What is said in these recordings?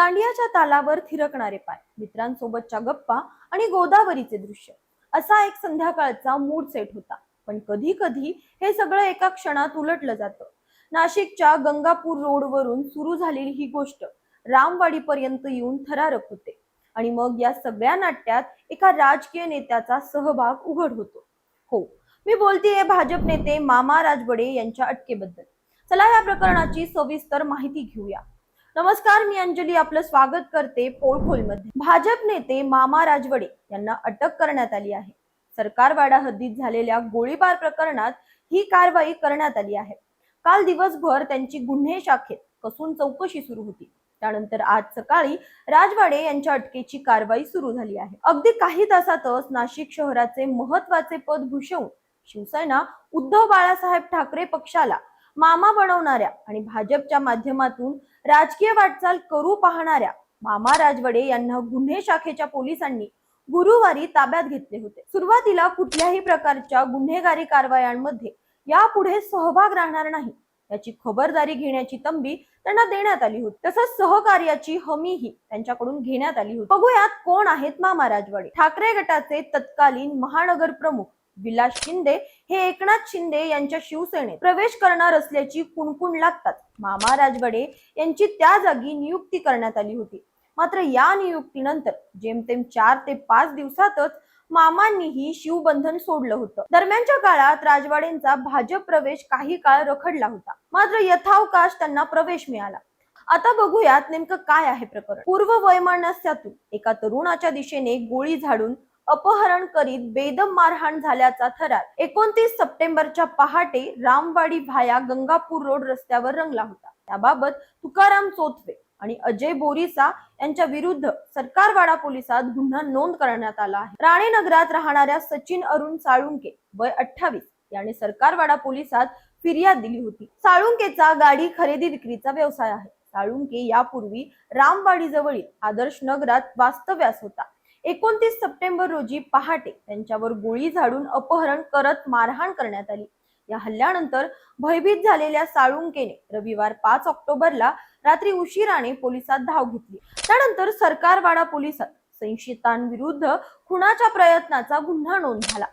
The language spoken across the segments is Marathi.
दांडियाच्या तालावर थिरकणारे पाय मित्रांसोबतच्या गप्पा आणि गोदावरीचे दृश्य. असा एक संध्याकाळचा मूड सेट होता. पण कधी कधी हे सगळं एका क्षणात उलटलं जातं. नाशिकच्या गंगापूर रोडवरून सुरू झालेली ही गोष्ट रामवाडीपर्यंत येऊन थरारक होते. आणि मग या सगळ्या नाट्यात एका राजकीय नेत्याचा सहभाग उघड होतो. हो मी बोलतेय भाजप नेते मामा राजबडे यांच्या अटकेबद्दल. चला या प्रकरणाची सविस्तर माहिती घेऊया. नमस्कार मी अंजली आपलं स्वागत करते पोळखोलमध्ये. भाजप नेते मामा राजवडे यांना अटक करण्यात आली आहे. सरकारवाडा हद्दीत झालेल्या गोळीबार प्रकरणात ही कारवाई करण्यात आली आहे. काल दिवसभर त्यांची गुन्हे शाखेत कसून चौकशी सुरू होती. त्यानंतर आज सकाळी राजवाडे यांच्या अटकेची कारवाई सुरू झाली आहे. अगदी काही तासातच नाशिक शहराचे महत्त्वाचे पद भूषवून शिवसेना उद्धव बाळासाहेब ठाकरे पक्षाला मामा बनवणाऱ्या आणि भाजपच्या माध्यमातून राजकीय वाटचाल करू पाहणाऱ्या मामा राजवडे यांना गुन्हे शाखेच्या पोलिसांनी गुरुवारी ताब्यात घेतले होते. सुरुवातीला कुठल्याही प्रकारच्या गुन्हेगारी कारवायांमध्ये यापुढे सहभाग राहणार नाही याची खबरदारी घेण्याची तंबी त्यांना देण्यात आली होती. तसंच सहकार्याची हमीही त्यांच्याकडून घेण्यात आली होती. बघूयात कोण आहेत मामा राजवाडे. ठाकरे गटाचे तत्कालीन महानगर प्रमुख विलास शिंदे हे एकनाथ शिंदे यांच्या शिवसेनेत प्रवेश करणार असल्याची कुणकुण लागतात. मामा राजवाडे यांची त्या जागी नियुक्ती करण्यात आली होती. मात्र या नियुक्तीनंतर जेमतेम चार ते पाच दिवसातच मामांनीही शिवबंधन सोडलं होतं. दरम्यानच्या काळात राजवाडेंचा भाजप प्रवेश काही काळ रखडला होता. मात्र यथावकाश त्यांना प्रवेश मिळाला. आता बघूयात नेमकं काय आहे प्रकरण. पूर्व वैमानस्यातून एका तरुणाच्या दिशेने गोळी झाडून अपहरण करीत बेदम मारहाण झाल्याचा थरार. एकोणतीस सप्टेंबरच्या पहाटे रामवाडी भाया गंगापूर रोड रस्त्यावर रंगला होता. त्याबाबत तुकाराम चोथवे आणि अजय बोरिसा यांच्या विरुद्ध सरकारवाडा पोलिसात गुन्हा नोंद करण्यात आला आहे. राणेनगरात राहणाऱ्या सचिन अरुण साळुंके वय अठ्ठावीस याने सरकारवाडा पोलिसात फिर्याद दिली होती. साळुंकेचा गाडी खरेदी विक्रीचा व्यवसाय आहे. साळुंके यापूर्वी रामवाडी जवळील आदर्श नगरात वास्तव्यास होता. एकोणतीस सप्टेंबर रोजी पहाटे त्यांच्यावर गोळी झाडून अपहरण करत मारहाण करण्यात आली. या हल्ल्यानंतर भयभीत झालेल्या साळुंकेने रविवार पाच ऑक्टोबरला रात्री उशिराने पोलिसात धाव घेतली. त्यानंतर सरकारवाडा पोलिसात संशयितांविरुद्ध खुनाच्या प्रयत्नाचा गुन्हा नोंद झाला.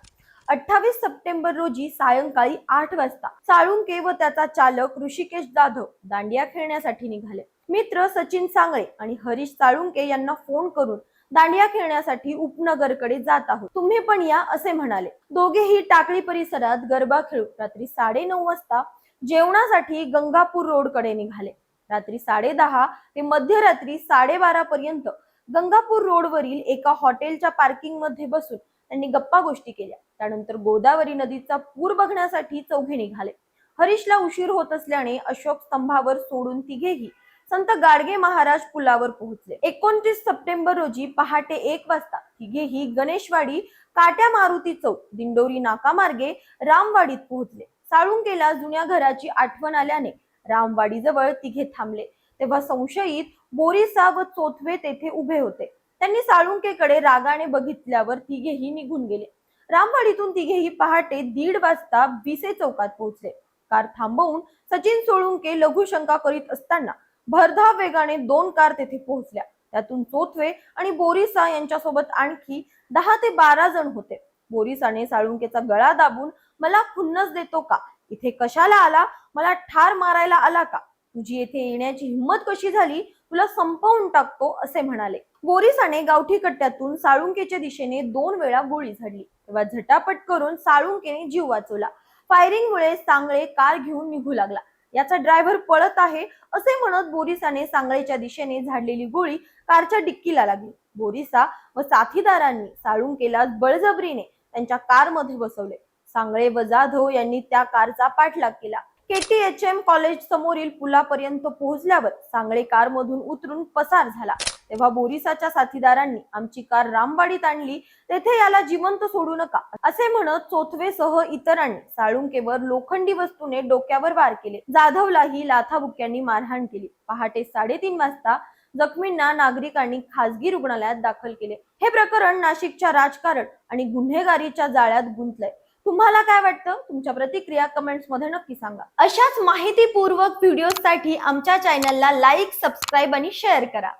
अठ्ठावीस सप्टेंबर रोजी सायंकाळी आठ वाजता साळुंके व त्याचा चालक ऋषिकेश जाधव दांडिया खेळण्यासाठी निघाले. मित्र सचिन सांगळे आणि हरीश साळुंके यांना फोन करून दांडिया खेळण्यासाठी उपनगरकडे जात आहोत. तुम्ही पण या असे म्हणाले. दोघेही टाकळी परिसरात गरबा खेळून रात्री साडे नऊ वाजता जेवणासाठी गंगापूर रोडकडे निघाले. रात्री साडे दहा ते मध्यरात्री साडेबारा पर्यंत गंगापूर रोडवरील एका हॉटेलच्या पार्किंगमध्ये बसून त्यांनी गप्पा गोष्टी केल्या. त्यानंतर गोदावरी नदीचा पूर बघण्यासाठी चौघे निघाले. हरीशला उशीर होत असल्याने अशोक स्तंभावर सोडून तिघेही संत गाडगे महाराज पुलावर पोहोचले. एकोणतीस सप्टेंबर रोजी पहाटे एक वाजता तिघे ही गणेशवाडी काट्या मारुती चौक दिंडोरी नाका मार्गे रामवाडीत पोहोचले. साळुंकेला जुन्या घराची आठवण आल्याने रामवाडीजवळ तिघे थांबले. तेव्हा संशयित बोरिसा व चोथवे तेथे उभे होते. त्यांनी साळुंकेकडे रागाने बघितल्यावर तिघेही निघून गेले. रामवाडीतून तिघेही पहाटे दीड वाजता बिसे चौकात पोहोचले. कार थांबवून सचिन सोळुंके लघुशंका करीत असताना भरधाव वेगाने दोन कार तेथे पोहोचल्या. त्यातून चोथवे आणि बोरिसा यांच्यासोबत आणखी दहा ते बारा जण होते. बोरिसाने साळुंकेचा गळा दाबून मला खुन्नस देतो का? इथे कशाला आला? मला ठार मारायला आला का? तुझी येथे येण्याची हिंमत कशी झाली? तुला संपवून टाकतो असे म्हणाले. बोरिसाने गावठी कट्ट्यातून साळुंकेच्या दिशेने दोन वेळा गोळी झाडली. तेव्हा झटापट करून साळुंकेने जीव वाचवला. फायरिंगमुळे सांगळे कार घेऊन निघू लागला. याचा ड्रायव्हर पळत आहे असे म्हणत बोरिसाने सांगळेच्या दिशेने झाडलेली गोळी कारच्या डिक्कीला लागली. बोरिसा व साथीदारांनी साळुंकेला बळजबरीने त्यांच्या कारमध्ये बसवले. सांगळे व जाधव यांनी त्या कारचा पाठलाग केला. केटीएचएम कॉलेज समोरील पुलापर्यंत पोहोचल्यावर सांगळे कारमधून उतरून पसार झाला. तेव्हा बोरिसाच्या साथीदारांनी आमची कार रामवाडीत आणली तेथे याला जिवंत सोडू नका असे म्हणत चोथवेसह इतरांनी साळुंकेवर लोखंडी वस्तूने डोक्यावर वार केले. जाधवलाही लाथाबुक्यांनी मारहाण केली. पहाटे साडेतीन वाजता जखमींना नागरिकांनी खासगी रुग्णालयात दाखल केले. हे प्रकरण नाशिकच्या राजकारण आणि गुन्हेगारीच्या जाळ्यात गुंतलंय. तुम्हाला काय वाटतं? तुमच्या प्रतिक्रिया कमेंट्समध्ये नक्की सांगा. अशाच माहितीपूर्वक व्हिडिओसाठी आमच्या चॅनलला लाईक सबस्क्राईब आणि शेअर करा.